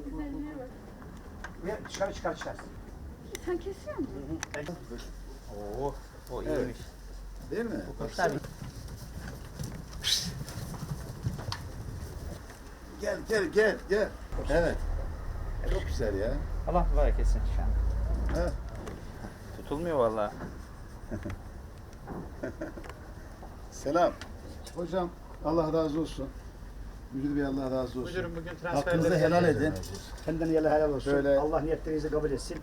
Güzelliğe bak. Ve çıkar çıkar çıkar. Sen kesiyor musun? Oo, o Evet. iyiymiş. Değil mi? Bu kuşlar Gel gel gel gel. Evet. Çok güzel ya. Allah mübarek etsin şu an. Ha. Tutulmuyor vallahi. Selam. Hocam Allah razı olsun. Müdür bey Allah razı olsun. Müdürüm bugün Hakkınızı transferleri helal edin. Senden yine helal olsun. Böyle- Allah niyetlerinizi kabul etsin.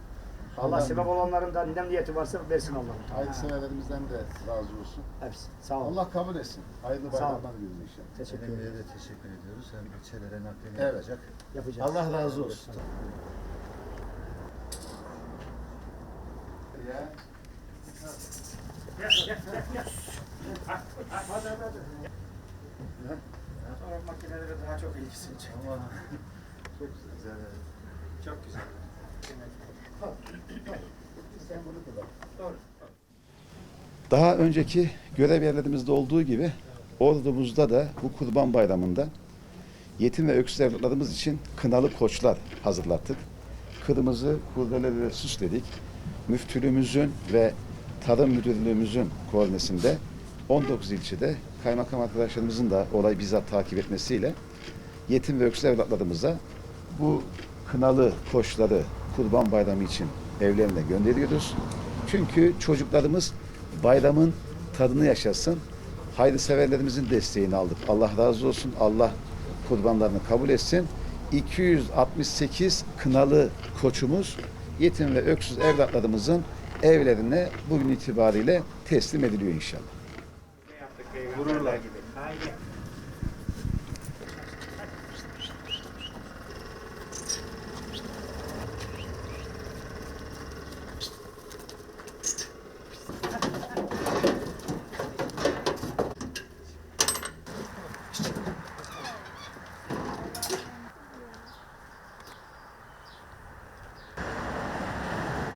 Allah, sebep olanların da ne niyeti varsa versin Allah. Hayırlı severlerimizden de razı olsun. Hepsi. Sağ olun. Allah kabul etsin. Hayırlı Sağ ol. bayramlar diliyoruz inşallah. Teşekkür ederim. de teşekkür ediyoruz. Hem ilçelere naklini Evet. yapacak. Yapacağız. Allah razı olsun. Ya. Sonra makinelere daha çok ilgisini çek. Ama çok güzel. Çok güzel. Sen bunu kullan. Doğru. Daha önceki görev yerlerimizde olduğu gibi ordumuzda da bu Kurban Bayramı'nda yetim ve öksüz evlatlarımız için kınalı koçlar hazırlattık. Kırmızı kurdelerle süsledik. Müftülüğümüzün ve Tarım Müdürlüğümüzün koordinesinde 19 ilçede kaymakam arkadaşlarımızın da olayı bizzat takip etmesiyle yetim ve öksüz evlatlarımıza bu kınalı koçları Kurban Bayramı için evlerine gönderiyoruz. Çünkü çocuklarımız bayramın tadını yaşasın. Hayırseverlerimizin desteğini aldık. Allah razı olsun. Allah kurbanlarını kabul etsin. 268 kınalı koçumuz yetim ve öksüz evlatlarımızın evlerine bugün itibariyle teslim ediliyor inşallah. 물을 나게 됩니다. 아, 예.